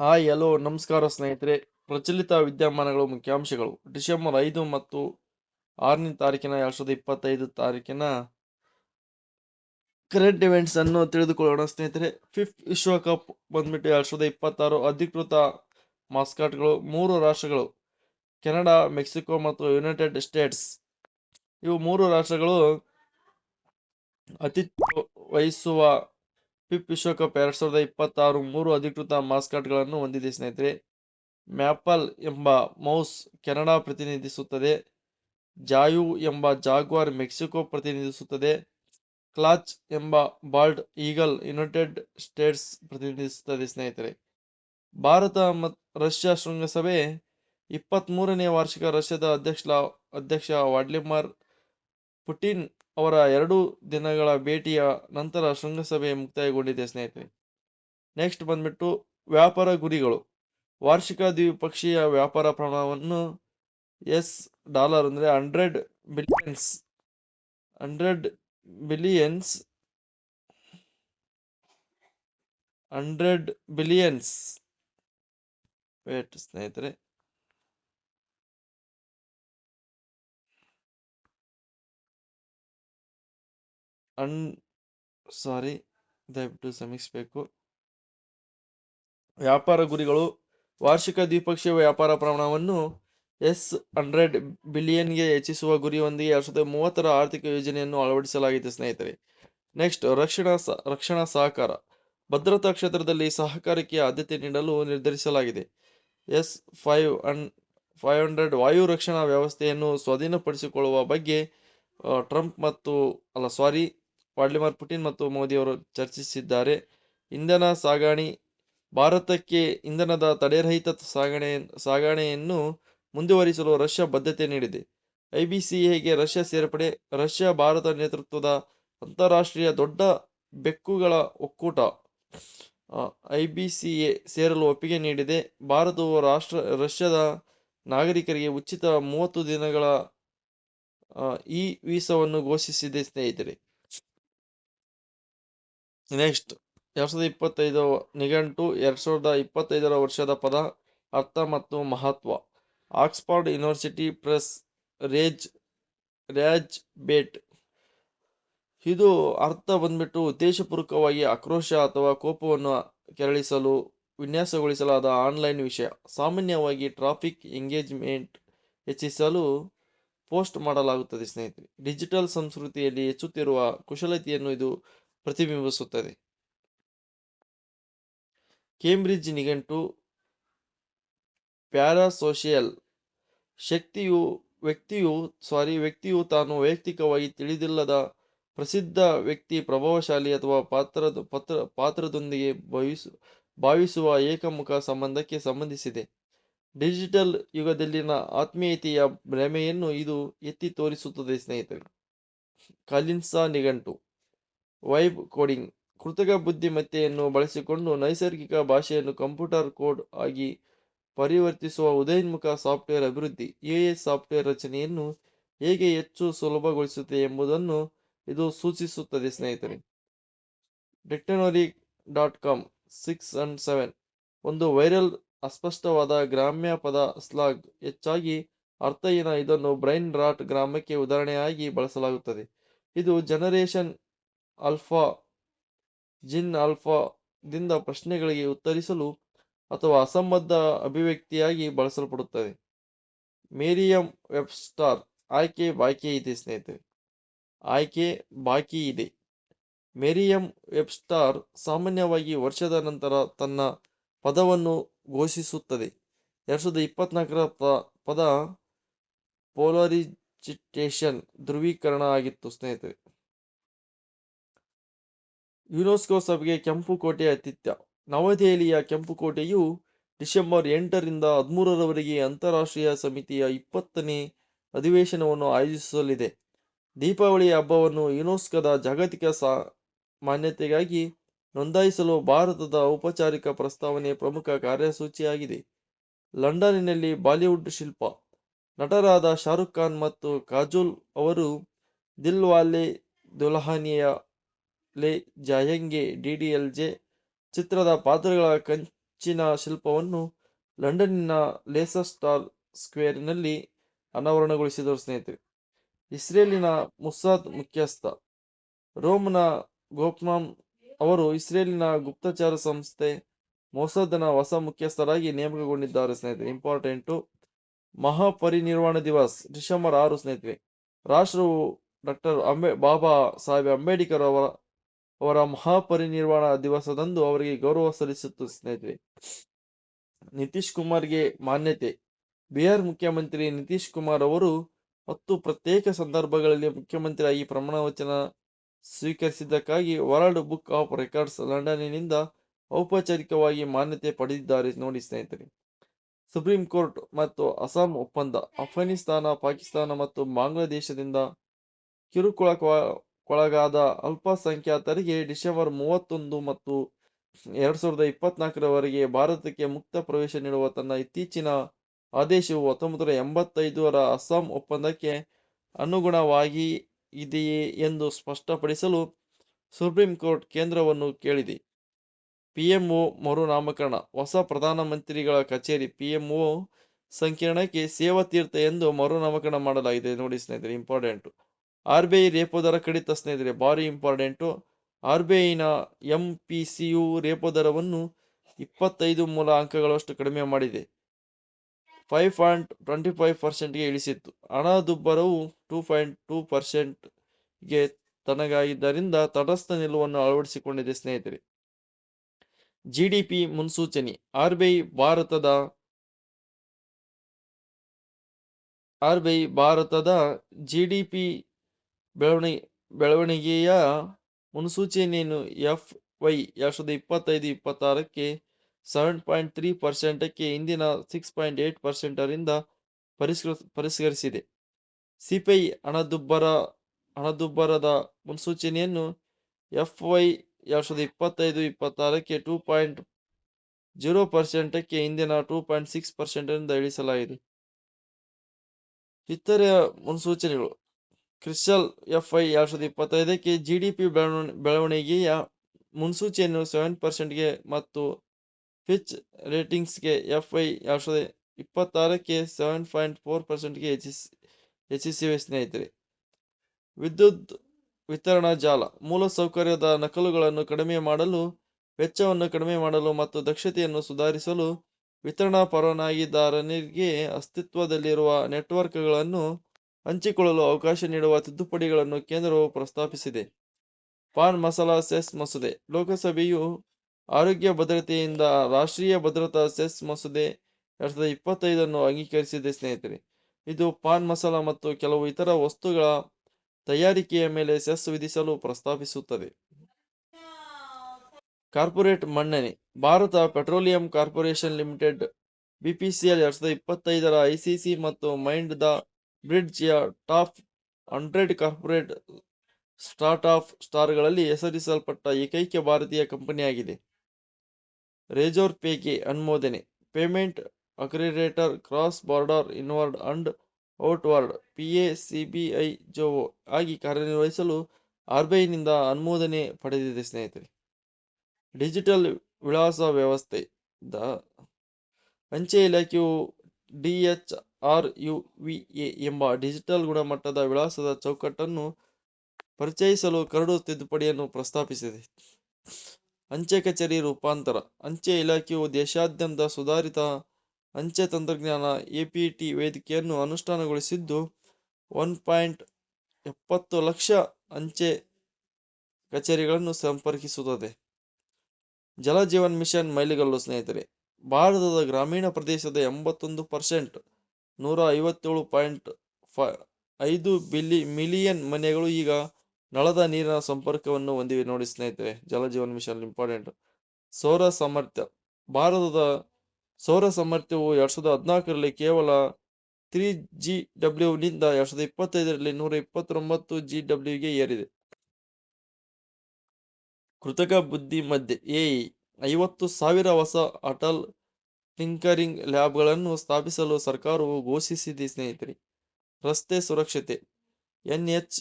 Hi, hello, ನಮಸ್ಕಾರ ಸ್ನೇಹಿತರೆ. ಪ್ರಚಲಿತ ವಿದ್ಯಮಾನಗಳು ಮುಖ್ಯಾಂಶಗಳು. ಡಿಸೆಂಬರ್ ಐದು ಮತ್ತು ಆರನೇ ತಾರೀಕಿನ ಎರಡ್ ಸಾವಿರದ ಇಪ್ಪತ್ತೈದು ತಾರೀಕಿನ ಕರೆಂಟ್ ಇವೆಂಟ್ಸ್ ಅನ್ನು ತಿಳಿದುಕೊಳ್ಳೋಣ ಸ್ನೇಹಿತರೆ. ಫಿಫ್ತ್ ವಿಶ್ವಕಪ್ ಬಂದ್ಬಿಟ್ಟು ಎರಡು ಸಾವಿರದ ಇಪ್ಪತ್ತಾರು ಅಧಿಕೃತ ಮಾಸ್ಕಾಟ್ಗಳು ಮೂರು ರಾಷ್ಟ್ರಗಳು. ಕೆನಡಾ, ಮೆಕ್ಸಿಕೋ ಮತ್ತು ಯುನೈಟೆಡ್ ಸ್ಟೇಟ್ಸ್ ಇವು ಮೂರು ರಾಷ್ಟ್ರಗಳು ಅತಿಥಿ ವಹಿಸುವ ಫಿಫ್ ವಿಶ್ವಕಪ್ ಎರಡ್ ಸಾವಿರದ ಇಪ್ಪತ್ತಾರು ಮೂರು ಅಧಿಕೃತ ಮಾಸ್ಕಾಟ್ಗಳನ್ನು ಹೊಂದಿದೆ, ಸ್ನೇಹಿತರೆ. ಮ್ಯಾಪಲ್ ಎಂಬ ಮೌಸ್ ಕೆನಡಾ ಪ್ರತಿನಿಧಿಸುತ್ತದೆ. ಜಾಯು ಎಂಬ ಜಾಗ್ವಾರ್ ಮೆಕ್ಸಿಕೋ ಪ್ರತಿನಿಧಿಸುತ್ತದೆ. ಕ್ಲಾಚ್ ಎಂಬ ಬಾಲ್ಡ್ ಈಗಲ್ ಯುನೈಟೆಡ್ ಸ್ಟೇಟ್ಸ್ ಪ್ರತಿನಿಧಿಸುತ್ತದೆ, ಸ್ನೇಹಿತರೆ. ಭಾರತ ಮತ್ತು ರಷ್ಯಾ ಶೃಂಗಸಭೆ ಇಪ್ಪತ್ತ್ ಮೂರನೇ ವಾರ್ಷಿಕ ರಷ್ಯಾದ ಅಧ್ಯಕ್ಷ ಅಧ್ಯಕ್ಷ ವಾಡ್ಲಿಮರ್ ಪುಟಿನ್ ಅವರ ಎರಡು ದಿನಗಳ ಭೇಟಿಯ ನಂತರ ಶೃಂಗಸಭೆ ಮುಕ್ತಾಯಗೊಂಡಿದೆ, ಸ್ನೇಹಿತರೆ. ನೆಕ್ಸ್ಟ್ ಬಂದ್ಬಿಟ್ಟು ವ್ಯಾಪಾರ ಗುರಿಗಳು. ವಾರ್ಷಿಕ ದ್ವಿಪಕ್ಷೀಯ ವ್ಯಾಪಾರ ಪ್ರಮಾಣವನ್ನು ಎಸ್ ಡಾಲರ್ ಅಂದರೆ hundred billions hundred billions hundred billions. Wait, ಸ್ನೇಹಿತರೆ. ಅನ್, ಸಾರಿ, ದಯವಿಟ್ಟು ಶ್ರಮಿಸಬೇಕು ವ್ಯಾಪಾರ ಗುರಿಗಳು, ವಾರ್ಷಿಕ ದ್ವಿಪಕ್ಷೀಯ ವ್ಯಾಪಾರ ಪ್ರಮಾಣವನ್ನು ಎಸ್ ಹಂಡ್ರೆಡ್ ಬಿಲಿಯನ್ಗೆ ಹೆಚ್ಚಿಸುವ ಗುರಿಯೊಂದಿಗೆ ಎರಡ್ ಸಾವಿರದ ಮೂವತ್ತರ ಆರ್ಥಿಕ ಯೋಜನೆಯನ್ನು ಅಳವಡಿಸಲಾಗಿದೆ, ಸ್ನೇಹಿತರೆ. ನೆಕ್ಸ್ಟ್, ರಕ್ಷಣಾ ರಕ್ಷಣಾ ಸಹಕಾರ. ಭದ್ರತಾ ಕ್ಷೇತ್ರದಲ್ಲಿ ಸಹಕಾರಕ್ಕೆ ಆದ್ಯತೆ ನೀಡಲು ನಿರ್ಧರಿಸಲಾಗಿದೆ. S five and five hundred ವಾಯು ರಕ್ಷಣಾ ವ್ಯವಸ್ಥೆಯನ್ನು ಸ್ವಾಧೀನಪಡಿಸಿಕೊಳ್ಳುವ ಬಗ್ಗೆ ಟ್ರಂಪ್ ಮತ್ತು, ಅಲ್ಲ, ಸಾರಿ ವಾಡ್ಲಿಮಾರ್ ಪುಟಿನ್ ಮತ್ತು ಮೋದಿ ಅವರು ಚರ್ಚಿಸಿದ್ದಾರೆ. ಇಂಧನ ಸಾಗಾಣಿ, ಭಾರತಕ್ಕೆ ಇಂಧನದ ತಡೆರಹಿತ ಸಾಗಣೆ, ಸಾಗಣೆಯನ್ನು ಮುಂದುವರಿಸಲು ರಷ್ಯಾ ಬದ್ಧತೆ ನೀಡಿದೆ. ಐಬಿಸಿಎಗೆ ರಷ್ಯಾ ಸೇರ್ಪಡೆ, ರಷ್ಯಾ ಭಾರತ ನೇತೃತ್ವದ ಅಂತಾರಾಷ್ಟ್ರೀಯ ದೊಡ್ಡ ಬೆಕ್ಕುಗಳ ಒಕ್ಕೂಟ ಐಬಿಸಿಎ ಸೇರಲು ಒಪ್ಪಿಗೆ ನೀಡಿದೆ. ಭಾರತವು ರಾಷ್ಟ್ರ, ರಷ್ಯಾದ ನಾಗರಿಕರಿಗೆ ಉಚಿತ ಮೂವತ್ತು ದಿನಗಳ ಇ ವೀಸಾವನ್ನು ಘೋಷಿಸಿದೆ, ಸ್ನೇಹಿತರೆ. ನೆಕ್ಸ್ಟ್ ಎರಡ್ ಸಾವಿರದ ಇಪ್ಪತ್ತೈದು ನಿಘಂಟು ಎರಡ್ ಸಾವಿರದ ಇಪ್ಪತ್ತೈದರ ವರ್ಷದ ಪದ ಅರ್ಥ ಮತ್ತು ಮಹತ್ವ. Oxford University Press rage, rage bait. ಇದು ಅರ್ಥ ಬಂದ್ಬಿಟ್ಟು ಉದ್ದೇಶಪೂರ್ವಕವಾಗಿ ಆಕ್ರೋಶ ಅಥವಾ ಕೋಪವನ್ನು ಕೆರಳಿಸಲು, ವಿನ್ಯಾಸಗೊಳಿಸಲಾದ ಆನ್ಲೈನ್ ವಿಷಯ. ಸಾಮಾನ್ಯವಾಗಿ ಟ್ರಾಫಿಕ್ ಎಂಗೇಜ್ಮೆಂಟ್ ಹೆಚ್ಚಿಸಲು ಪೋಸ್ಟ್ ಮಾಡಲಾಗುತ್ತದೆ, ಸ್ನೇಹಿತರೆ. ಡಿಜಿಟಲ್ ಸಂಸ್ಕೃತಿಯಲ್ಲಿ ಹೆಚ್ಚುತ್ತಿರುವ ಕುಶಲತೆಯನ್ನು ಇದು ಪ್ರತಿಬಿಂಬಿಸುತ್ತದೆ. ಕೇಂಬ್ರಿಡ್ಜ್ ನಿಘಂಟು ಪ್ಯಾರಾಸೋಷಿಯಲ್ ಶಕ್ತಿಯು ವ್ಯಕ್ತಿಯು, ಸಾರಿ, ವ್ಯಕ್ತಿಯು ತಾನು ವೈಯಕ್ತಿಕವಾಗಿ ತಿಳಿದಿಲ್ಲದ ಪ್ರಸಿದ್ಧ ವ್ಯಕ್ತಿ, ಪ್ರಭಾವಶಾಲಿ ಅಥವಾ ಪಾತ್ರದ, ಪತ್ರ, ಪಾತ್ರದೊಂದಿಗೆ ಭಾವಿಸು, ಭಾವಿಸುವ ಏಕಮುಖ ಸಂಬಂಧಕ್ಕೆ ಸಂಬಂಧಿಸಿದೆ. ಡಿಜಿಟಲ್ ಯುಗದಲ್ಲಿನ ಆತ್ಮೀಯತೆಯ ಭ್ರಮೆಯನ್ನು ಇದು ಎತ್ತಿ ತೋರಿಸುತ್ತದೆ, ಸ್ನೇಹಿತರೆ. ಕಾಲಿನ್ಸಾ ನಿಘಂಟು ವೈಬ್ ಕೋಡಿಂಗ್. ಕೃತಕ ಬುದ್ಧಿಮತ್ತೆಯನ್ನು ಬಳಸಿಕೊಂಡು ನೈಸರ್ಗಿಕ ಭಾಷೆಯನ್ನು ಕಂಪ್ಯೂಟರ್ ಕೋಡ್ ಆಗಿ ಪರಿವರ್ತಿಸುವ ಉದಯೋನ್ಮುಖ ಸಾಫ್ಟ್ವೇರ್ ಅಭಿವೃದ್ಧಿ. ಎಎ ಸಾಫ್ಟ್ವೇರ್ ರಚನೆಯನ್ನು ಹೇಗೆ ಹೆಚ್ಚು ಸುಲಭಗೊಳಿಸುತ್ತದೆ ಎಂಬುದನ್ನು ಇದು ಸೂಚಿಸುತ್ತದೆ, ಸ್ನೇಹಿತರೆ. Dictionary dot com, six and seven. ಒಂದು ವೈರಲ್, ಅಸ್ಪಷ್ಟವಾದ ಗ್ರಾಮ್ಯ ಪದ ಸ್ಲಾಗ್. ಹೆಚ್ಚಾಗಿ ಅರ್ಥಹೀನ ಇದನ್ನು ಬ್ರೈನ್ ರಾಟ್ ಗ್ರಾಮಕ್ಕೆ ಉದಾಹರಣೆಯಾಗಿ ಬಳಸಲಾಗುತ್ತದೆ. ಇದು ಜನರೇಷನ್ ಆಲ್ಫಾ, ಜಿನ್ ಆಲ್ಫಾ ದಿಂದ ಪ್ರಶ್ನೆಗಳಿಗೆ ಉತ್ತರಿಸಲು ಅಥವಾ ಅಸಂಬದ್ಧ ಅಭಿವ್ಯಕ್ತಿಯಾಗಿ ಬಳಸಲ್ಪಡುತ್ತದೆ. ಮೇರಿಯಂ ವೆಬ್ಸ್ಟಾರ್, ಆಯ್ಕೆ ಬಾಕಿ ಇದೆ ಸ್ನೇಹಿತರೆ. ಆಯ್ಕೆ ಬಾಕಿ ಇದೆ. ಮೇರಿಯಂ ವೆಬ್ಸ್ಟಾರ್ ಸಾಮಾನ್ಯವಾಗಿ ವರ್ಷದ ನಂತರ ತನ್ನ ಪದವನ್ನು ಘೋಷಿಸುತ್ತದೆ. ಎರಡು ಸಾವಿರದ ಇಪ್ಪತ್ನಾಲ್ಕರ ಪದ ಪೋಲರಿಜಿಟೇಷನ್ ಧ್ರುವೀಕರಣ ಆಗಿತ್ತು ಸ್ನೇಹಿತರೆ. ಯುನೆಸ್ಕೋ ಸಭೆಗೆ ಕೆಂಪು ಕೋಟೆ ಆತಿಥ್ಯ. ನವದೆಹಲಿಯ ಕೆಂಪು ಕೋಟೆಯು ಡಿಸೆಂಬರ್ ಎಂಟರಿಂದ ಹದಿಮೂರರವರೆಗೆ ಅಂತಾರಾಷ್ಟ್ರೀಯ ಸಮಿತಿಯ ಇಪ್ಪತ್ತನೇ ಅಧಿವೇಶನವನ್ನು ಆಯೋಜಿಸಲಿದೆ. ದೀಪಾವಳಿ ಹಬ್ಬವನ್ನು ಯುನೆಸ್ಕೋದ ಜಾಗತಿಕ ಸಾ, ಮಾನ್ಯತೆಗಾಗಿ ನೋಂದಾಯಿಸಲು ಭಾರತದ ಔಪಚಾರಿಕ ಪ್ರಸ್ತಾವನೆ ಪ್ರಮುಖ ಕಾರ್ಯಸೂಚಿಯಾಗಿದೆ. ಲಂಡನ್ನಿನಲ್ಲಿ ಬಾಲಿವುಡ್ ಶಿಲ್ಪ. ನಟರಾದ ಶಾರುಖ್ ಖಾನ್ ಮತ್ತು ಕಾಜೋಲ್ ಅವರು ದಿಲ್ವಾಲೆ ದುಲ್ಹನಿಯಾ ಲೇ ಜಾಯಂಗೆ ಡಿಡಿಎಲ್ಜೆ ಚಿತ್ರದ ಪಾತ್ರಗಳ ಕಂಚಿನ ಶಿಲ್ಪವನ್ನು ಲಂಡನ್ನಿನ ಲೇಸರ್ ಸ್ಟಾರ್ ಸ್ಕ್ವೇರ್ನಲ್ಲಿ ಅನಾವರಣಗೊಳಿಸಿದರು ಸ್ನೇಹಿತರೆ. ಇಸ್ರೇಲಿನ ಮುಸ್ಸಾದ್ ಮುಖ್ಯಸ್ಥ ರೋಮ್ನ ಗೋಪ್ಮಾಂ ಅವರು ಇಸ್ರೇಲಿನ ಗುಪ್ತಚರ ಸಂಸ್ಥೆ ಮೊಸದ್ನ ಹೊಸ ಮುಖ್ಯಸ್ಥರಾಗಿ ನೇಮಕಗೊಂಡಿದ್ದಾರೆ ಸ್ನೇಹಿತರೆ. ಇಂಪಾರ್ಟೆಂಟು ಮಹಾಪರಿನಿರ್ವಾಣ ದಿವಸ್ ಡಿಸೆಂಬರ್ ಆರು ಸ್ನೇಹಿತರೆ. ರಾಷ್ಟ್ರವು ಡಾಕ್ಟರ್ ಅಂಬೇ ಬಾಬಾ ಸಾಹೇಬ್ ಅಂಬೇಡ್ಕರ್ ಅವರ ಅವರ ಮಹಾಪರಿನಿರ್ವಾಣ ದಿವಸದಂದು ಅವರಿಗೆ ಗೌರವ ಸಲ್ಲಿಸುತ್ತು ಸ್ನೇಹಿತರೆ. ನಿತೀಶ್ ಕುಮಾರ್ಗೆ ಮಾನ್ಯತೆ. ಬಿಹಾರ್ ಮುಖ್ಯಮಂತ್ರಿ ನಿತೀಶ್ ಕುಮಾರ್ ಅವರು ಹತ್ತು ಪ್ರತ್ಯೇಕ ಸಂದರ್ಭಗಳಲ್ಲಿ ಮುಖ್ಯಮಂತ್ರಿಯಾಗಿ ಪ್ರಮಾಣ ವಚನ ಸ್ವೀಕರಿಸಿದ್ದಕ್ಕಾಗಿ ವರ್ಲ್ಡ್ ಬುಕ್ ಆಫ್ ರೆಕಾರ್ಡ್ಸ್ ಲಂಡನ್ನಿನಿಂದ ಔಪಚಾರಿಕವಾಗಿ ಮಾನ್ಯತೆ ಪಡೆದಿದ್ದಾರೆ ನೋಡಿ ಸ್ನೇಹಿತರೆ. ಸುಪ್ರೀಂ ಕೋರ್ಟ್ ಮತ್ತು ಅಸ್ಸಾಂ ಒಪ್ಪಂದ. ಅಫ್ಘಾನಿಸ್ತಾನ ಪಾಕಿಸ್ತಾನ ಮತ್ತು ಬಾಂಗ್ಲಾದೇಶದಿಂದ ಕಿರುಕುಳಕ್ಕೊಳಗಾದ ಅಲ್ಪಸಂಖ್ಯಾತರಿಗೆ ಡಿಸೆಂಬರ್ ಮೂವತ್ತೊಂದು ಮತ್ತು ಎರಡ್ ಸಾವಿರದ ಇಪ್ಪತ್ನಾಲ್ಕರವರೆಗೆ ಭಾರತಕ್ಕೆ ಮುಕ್ತ ಪ್ರವೇಶ ನೀಡುವ ತನ್ನ ಇತ್ತೀಚಿನ ಆದೇಶವು ಹತ್ತೊಂಬತ್ತು ಎಂಬತ್ತೈದರ ಅಸ್ಸಾಂ ಒಪ್ಪಂದಕ್ಕೆ ಅನುಗುಣವಾಗಿ ಇದೆಯೇ ಎಂದು ಸ್ಪಷ್ಟಪಡಿಸಲು ಸುಪ್ರೀಂ ಕೋರ್ಟ್ ಕೇಂದ್ರವನ್ನು ಕೇಳಿದೆ. ಪಿಎಂಒ ಮರುನಾಮಕರಣ ಹೊಸ ಪ್ರಧಾನಮಂತ್ರಿಗಳ ಕಚೇರಿ ಪಿಎಂಒ ಸಂಕೀರ್ಣಕ್ಕೆ ಸೇವಾ ತೀರ್ಥ ಎಂದು ಮರುನಾಮಕರಣ ಮಾಡಲಾಗಿದೆ. ನೋಡಿ ಸ್ನೇಹಿತರೆ, important. R B I repo ದರ ಕಡಿತ ಸ್ನೇಹಿತರೆ, ಭಾರಿ ಇಂಪಾರ್ಟೆಂಟು. ಆರ್ ಬಿ ಐನ ಎಂ ಪಿ ಸಿ ಯು ರೇಪೋ ದರವನ್ನು ಇಪ್ಪತ್ತೈದು ಮೂಲ ಅಂಕಗಳಷ್ಟು ಕಡಿಮೆ ಮಾಡಿದೆ. ಫೈವ್ ಪಾಯಿಂಟ್ ಟ್ವೆಂಟಿ ಫೈವ್ ಪರ್ಸೆಂಟ್ಗೆ ಇಳಿಸಿತ್ತು. ಹಣದುಬ್ಬರವು ಟೂ ಪಾಯಿಂಟ್ ಟೂ ಪರ್ಸೆಂಟ್ಗೆ ತನಗಾಗಿದ್ದರಿಂದ ತಟಸ್ಥ ನಿಲುವನ್ನು ಅಳವಡಿಸಿಕೊಂಡಿದೆ ಸ್ನೇಹಿತರೆ. ಜಿಡಿಪಿ ಮುನ್ಸೂಚನೆ ಆರ್ ಬಿ ಐ ಭಾರತದ ಆರ್ ಬಿ ಐ ಭಾರತದ ಜಿಡಿಪಿ ಬೆಳವಣಿಗೆ ಬೆಳವಣಿಗೆಯ ಮುನ್ಸೂಚನೆಯನ್ನು ಎಫ್ ವೈ ಎರಡು ಸಾವಿರದ ಇಪ್ಪತ್ತೈದು, ಇಪ್ಪತ್ತಾರಕ್ಕೆ ಸೆವೆನ್ ಪಾಯಿಂಟ್ ತ್ರೀ ಪರ್ಸೆಂಟಕ್ಕೆ ಇಂದಿನ ಸಿಕ್ಸ್ ಪಾಯಿಂಟ್ ಏಟ್ ಪರ್ಸೆಂಟರಿಂದ ಪರಿಷ್ಕೃ, ಪರಿಷ್ಕರಿಸಿದೆ. ಸಿಪಿಐ ಹಣದುಬ್ಬರ, ಹಣದುಬ್ಬರದ ಮುನ್ಸೂಚನೆಯನ್ನು ಎಫ್ ವೈ ಎರಡು ಸಾವಿರದ ಇಪ್ಪತ್ತೈದು, ಇಪ್ಪತ್ತಾರಕ್ಕೆ ಟೂ ಪಾಯಿಂಟ್ ಜೀರೋ ಪರ್ಸೆಂಟಕ್ಕೆ ಇಂದಿನ ಟೂ ಪಾಯಿಂಟ್ ಸಿಕ್ಸ್ ಪರ್ಸೆಂಟರಿಂದ ಇಳಿಸಲಾಗಿದೆ. ಇತರೆ ಮುನ್ಸೂಚನೆಗಳು. ಕ್ರಿಸ್ಟಲ್ ಎಫ್ ಐ ಎರಡ್ ಸಾವಿರದ ಇಪ್ಪತ್ತೈದಕ್ಕೆ ಜಿ ಡಿ ಪಿ ಬೆಳವಣಿಗೆಯ ಮುನ್ಸೂಚನೆಯನ್ನು ಸೆವೆನ್ ಪರ್ಸೆಂಟ್ಗೆ ಮತ್ತು ಫಿಚ್ ರೇಟಿಂಗ್ಸ್ಗೆ ಎಫ್ ಐ ಎರಡ್ ಸಾವಿರದ ಇಪ್ಪತ್ತಾರಕ್ಕೆ ಸೆವೆನ್ ಪಾಯಿಂಟ್ ಫೋರ್ ಪರ್ಸೆಂಟ್ಗೆ ಹೆಚ್ಚಿಸಿ, ಹೆಚ್ಚಿಸಿವೆ ಸ್ನೇಹಿತರೆ. ವಿದ್ಯುತ್ ವಿತರಣಾ ಜಾಲ, ಮೂಲಸೌಕರ್ಯದ ನಕಲುಗಳನ್ನು ಕಡಿಮೆ ಮಾಡಲು, ವೆಚ್ಚವನ್ನು ಕಡಿಮೆ ಮಾಡಲು ಮತ್ತು ದಕ್ಷತೆಯನ್ನು ಸುಧಾರಿಸಲು ವಿತರಣಾ ಪರವಾನಗಿದಾರನಿಗೆ ಅಸ್ತಿತ್ವದಲ್ಲಿರುವ ನೆಟ್ವರ್ಕ್ಗಳನ್ನು ಹಂಚಿಕೊಳ್ಳಲು ಅವಕಾಶ ನೀಡುವ ತಿದ್ದುಪಡಿಗಳನ್ನು ಕೇಂದ್ರವು ಪ್ರಸ್ತಾಪಿಸಿದೆ. ಪಾನ್ ಮಸಾಲಾ ಸೆಸ್ ಮಸೂದೆ, ಲೋಕಸಭೆಯು ಆರೋಗ್ಯ ಭದ್ರತೆಯಿಂದ ರಾಷ್ಟ್ರೀಯ ಭದ್ರತಾ ಸೆಸ್ ಮಸೂದೆ ಎರಡ್ ಸಾವಿರದ ಇಪ್ಪತ್ತೈದನ್ನು ಅಂಗೀಕರಿಸಿದೆ ಸ್ನೇಹಿತರೆ. ಇದು ಪಾನ್ ಮಸಾಲಾ ಮತ್ತು ಕೆಲವು ಇತರ ವಸ್ತುಗಳ ತಯಾರಿಕೆಯ ಮೇಲೆ ಸೆಸ್ ವಿಧಿಸಲು ಪ್ರಸ್ತಾಪಿಸುತ್ತದೆ. ಕಾರ್ಪೊರೇಟ್ ಮನ್ನಣೆ, Bharat petroleum corporation limited, BPCL ಎರಡ್ ಸಾವಿರದ ಇಪ್ಪತ್ತೈದರ ಐಸಿಸಿ ಮತ್ತು ಮೈಂಡ್ ದ ಬ್ರಿಡ್ಜ್ ಯ top hundred corporate start up ಸ್ಟಾರ್ಗಳಲ್ಲಿ ಹೆಸರಿಸಲ್ಪಟ್ಟ ಏಕೈಕ ಭಾರತೀಯ ಕಂಪನಿಯಾಗಿದೆ. ರೇಜೋರ್ ಪೇಗೆ ಅನುಮೋದನೆ, payment aggregator cross border inward and outward I ಜೋ ಆಗಿ ಕಾರ್ಯನಿರ್ವಹಿಸಲು ಆರ್ಬಿಐನಿಂದ ಅನುಮೋದನೆ ಪಡೆದಿದೆ ಸ್ನೇಹಿತರೆ. ಡಿಜಿಟಲ್ ವಿಳಾಸ ವ್ಯವಸ್ಥೆ, ದ ಅಂಚೆ ಇಲಾಖೆಯು DH R U V A ಎಂಬ ಡಿಜಿಟಲ್ ಗುಣಮಟ್ಟದ ವಿಳಾಸದ ಚೌಕಟ್ಟನ್ನು ಪರಿಚಯಿಸಲು ಕರಡು ತಿದ್ದುಪಡಿಯನ್ನು ಪ್ರಸ್ತಾಪಿಸಿದೆ. ಅಂಚೆ ಕಚೇರಿ ರೂಪಾಂತರ. ಅಂಚೆ ಇಲಾಖೆಯು ದೇಶಾದ್ಯಂತ ಸುಧಾರಿತ ಅಂಚೆ ತಂತ್ರಜ್ಞಾನ ಎಪಿಟಿ ವೇದಿಕೆಯನ್ನು ಅನುಷ್ಠಾನಗೊಳಿಸಿದ್ದು ಒನ್ ಪಾಯಿಂಟ್ ಎಪ್ಪತ್ತು ಲಕ್ಷ ಅಂಚೆ ಕಚೇರಿಗಳನ್ನು ಸಂಪರ್ಕಿಸುತ್ತದೆ. ಜಲಜೀವನ್ ಮಿಷನ್ ಮೈಲಿಗಲ್ಲು ಸ್ನೇಹಿತರೆ, ಭಾರತದ ಗ್ರಾಮೀಣ ಪ್ರದೇಶದ ಎಂಬತ್ತೊಂದು ಪರ್ಸೆಂಟ್ ನೂರ ಐವತ್ತೇಳು ಪಾಯಿಂಟ್ ಫ ಐದು ಬಿಲಿ ಮಿಲಿಯನ್ ಮನೆಗಳು ಈಗ ನಳದ ನೀರಿನ ಸಂಪರ್ಕವನ್ನು ಹೊಂದಿವೆ. ನೋಡಿ ಸ್ನೇಹಿತರೆ ಜಲಜೀವನ ಮಿಷನ್ ಇಂಪಾರ್ಟೆಂಟ್. ಸೌರ ಸಾಮರ್ಥ್ಯ. ಭಾರತದ ಸೌರ ಸಾಮರ್ಥ್ಯವು ಎರಡ್ ಸಾವಿರದ ಹದಿನಾಲ್ಕರಲ್ಲಿ ಕೇವಲ ತ್ರೀ ಜಿ ಡಬ್ಲ್ಯೂನಿಂದ ಎರಡ್ ಸಾವಿರದ ಇಪ್ಪತ್ತೈದರಲ್ಲಿ ನೂರ ಇಪ್ಪತ್ತೊಂಬತ್ತು ಜಿ ಡಬ್ಲ್ಯೂಗೆ ಏರಿದೆ. ಕೃತಕ ಬುದ್ಧಿ ಮಧ್ಯೆ ಎ ಐವತ್ತು ಸಾವಿರ ಹೊಸ ಅಟಲ್ ಟಿಂಕರಿಂಗ್ ಲ್ಯಾಬ್ಗಳನ್ನು ಸ್ಥಾಪಿಸಲು ಸರ್ಕಾರವು ಘೋಷಿಸಿದೆ, ಸ್ನೇಹಿತರೆ. ರಸ್ತೆ ಸುರಕ್ಷತೆ. ಎನ್ಎಚ್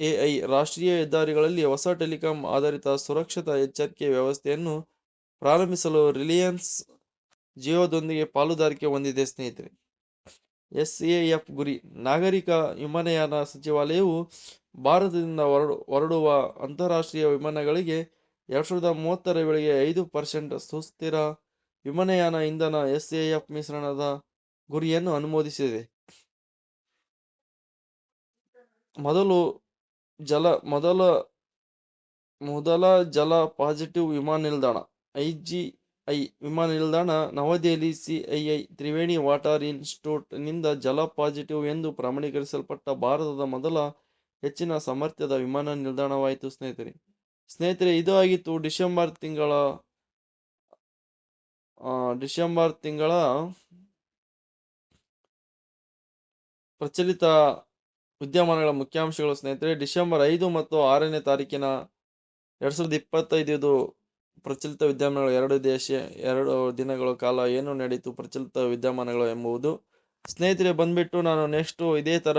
ಎಐ ರಾಷ್ಟ್ರೀಯ ಹೆದ್ದಾರಿಗಳಲ್ಲಿ ಹೊಸ ಟೆಲಿಕಾಂ ಆಧಾರಿತ ಸುರಕ್ಷತಾ ಎಚ್ಚರಿಕೆ ವ್ಯವಸ್ಥೆಯನ್ನು ಪ್ರಾರಂಭಿಸಲು ರಿಲಯನ್ಸ್ ಜಿಯೋದೊಂದಿಗೆ ಪಾಲುದಾರಿಕೆ ಹೊಂದಿದೆ, ಸ್ನೇಹಿತರೆ. ಎಸ್ಎಎಫ್ ಗುರಿ. ನಾಗರಿಕ ವಿಮಾನಯಾನ ಸಚಿವಾಲಯವು ಭಾರತದಿಂದ ಹೊರಡು, ಹೊರಡುವ ಅಂತಾರಾಷ್ಟ್ರೀಯ ವಿಮಾನಗಳಿಗೆ ಎರಡು ಸಾವಿರದ ಮೂವತ್ತರ ವೇಳೆಗೆ ಐದು ಪರ್ಸೆಂಟ್ ಸುಸ್ಥಿರ ವಿಮಾನಯಾನ ಇಂಧನ ಎಸ್ಎಎಫ್ ಮಿಶ್ರಣದ ಗುರಿಯನ್ನು ಅನುಮೋದಿಸಿದೆ. ಮೊದಲು ಜಲ, ಮೊದಲ ಮೊದಲ ಜಲ ಪಾಸಿಟಿವ್ ವಿಮಾನ ನಿಲ್ದಾಣ ಐಜಿಐ ವಿಮಾನ ನಿಲ್ದಾಣ, ನವದೆಹಲಿ ಸಿಐಐ ತ್ರಿವೇಣಿ ವಾಟರ್ ಇನ್ಸ್ಟಿಟ್ಯೂಟ್ನಿಂದ ಜಲ ಪಾಸಿಟಿವ್ ಎಂದು ಪ್ರಮಾಣೀಕರಿಸಲ್ಪಟ್ಟ ಭಾರತದ ಮೊದಲ ಹೆಚ್ಚಿನ ಸಾಮರ್ಥ್ಯದ ವಿಮಾನ ನಿಲ್ದಾಣವಾಯಿತು, ಸ್ನೇಹಿತರೆ. ಸ್ನೇಹಿತರೆ, ಇದು ಆಗಿತ್ತು ಡಿಸೆಂಬರ್ ತಿಂಗಳ ಡಿಸೆಂಬರ್ ತಿಂಗಳ ಪ್ರಚಲಿತ ವಿದ್ಯಮಾನಗಳ ಮುಖ್ಯಾಂಶಗಳು ಸ್ನೇಹಿತರೆ, ಡಿಸೆಂಬರ್ ಐದು ಮತ್ತು ಆರನೇ ತಾರೀಕಿನ ಎರಡ್ ಸಾವಿರದ ಇಪ್ಪತ್ತೈದು ಪ್ರಚಲಿತ ವಿದ್ಯಮಾನಗಳು ಎರಡು ದೇಶ ಎರಡು ದಿನಗಳ ಕಾಲ ಏನು ನಡೀತು ಪ್ರಚಲಿತ ವಿದ್ಯಮಾನಗಳು ಎಂಬುದು ಸ್ನೇಹಿತರೆ, ಬಂದ್ಬಿಟ್ಟು ನಾನು ನೆಕ್ಸ್ಟು ಇದೇ ಥರ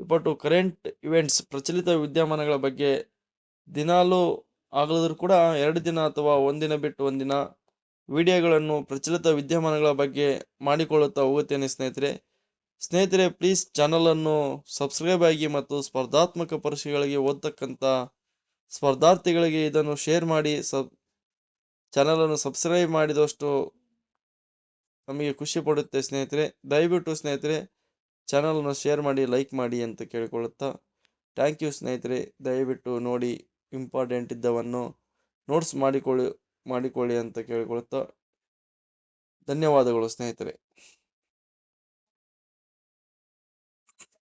ಇಪ್ಪಟ್ಟು ಕರೆಂಟ್ ಇವೆಂಟ್ಸ್ ಪ್ರಚಲಿತ ವಿದ್ಯಮಾನಗಳ ಬಗ್ಗೆ ದಿನಾಲೂ ಆಗಲಿದ್ರು ಕೂಡ ಎರಡು ದಿನ ಅಥವಾ ಒಂದಿನ ಬಿಟ್ಟು ಒಂದಿನ ವಿಡಿಯೋಗಳನ್ನು ಪ್ರಚಲಿತ ವಿದ್ಯಮಾನಗಳ ಬಗ್ಗೆ ಮಾಡಿಕೊಳ್ಳುತ್ತಾ ಹೋಗುತ್ತೇನೆ ಸ್ನೇಹಿತರೆ. ಸ್ನೇಹಿತರೆ ಪ್ಲೀಸ್ ಚಾನಲನ್ನು ಸಬ್ಸ್ಕ್ರೈಬ್ ಆಗಿ ಮತ್ತು ಸ್ಪರ್ಧಾತ್ಮಕ ಪರೀಕ್ಷೆಗಳಿಗೆ ಓದ್ತಕ್ಕಂಥ ಸ್ಪರ್ಧಾರ್ಥಿಗಳಿಗೆ ಇದನ್ನು ಶೇರ್ ಮಾಡಿ ಸಬ್ ಚಾನಲನ್ನು ಸಬ್ಸ್ಕ್ರೈಬ್ ಮಾಡಿದಷ್ಟು ನಮಗೆ ಖುಷಿ ಪಡುತ್ತೆ ಸ್ನೇಹಿತರೆ. ದಯವಿಟ್ಟು ಸ್ನೇಹಿತರೆ ಚಾನಲನ್ನು ಶೇರ್ ಮಾಡಿ ಲೈಕ್ ಮಾಡಿ ಅಂತ ಕೇಳಿಕೊಳ್ಳುತ್ತಾ ಥ್ಯಾಂಕ್ ಯು ಸ್ನೇಹಿತರೆ. ದಯವಿಟ್ಟು ನೋಡಿ ಇಂಪಾರ್ಟೆಂಟ್ ಇದ್ದವನ್ನು ನೋಟ್ಸ್ ಮಾಡಿಕೊಳ್ಳಿ ಮಾಡಿಕೊಳ್ಳಿ ಅಂತ ಕೇಳಿಕೊಳ್ಳುತ್ತಾ ಧನ್ಯವಾದಗಳು ಸ್ನೇಹಿತರೆ.